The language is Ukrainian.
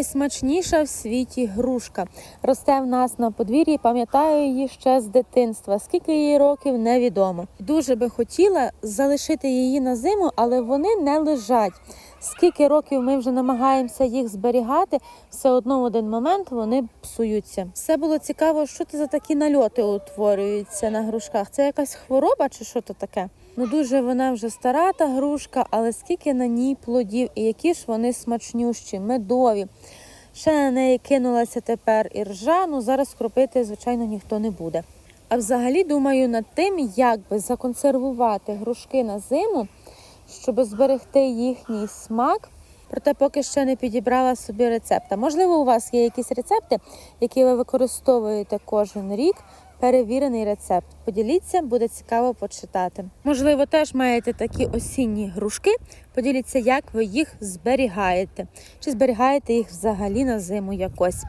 найсмачніша в світі грушка. Росте в нас на подвір'ї, пам'ятаю її ще з дитинства. Скільки її років невідомо. Дуже би хотіла залишити її на зиму, але вони не лежать. Скільки років ми вже намагаємося їх зберігати, все одно в один момент вони псуються. Все було цікаво, що це за такі нальоти утворюються на грушках. Це якась хвороба чи що то таке? Ну дуже вона вже стара та грушка, але скільки на ній плодів і які ж вони смачнющі, медові. Ще на неї кинулася тепер і ржа, ну зараз кропити, звичайно, ніхто не буде. А взагалі думаю над тим, як би законсервувати грушки на зиму, щоб зберегти їхній смак. Проте поки ще не підібрала собі рецепта. Можливо, у вас є якісь рецепти, які ви використовуєте кожен рік. Перевірений рецепт. Поділіться, буде цікаво почитати. Можливо, теж маєте такі осінні грушки. Поділіться, як ви їх зберігаєте. Чи зберігаєте їх взагалі на зиму якось.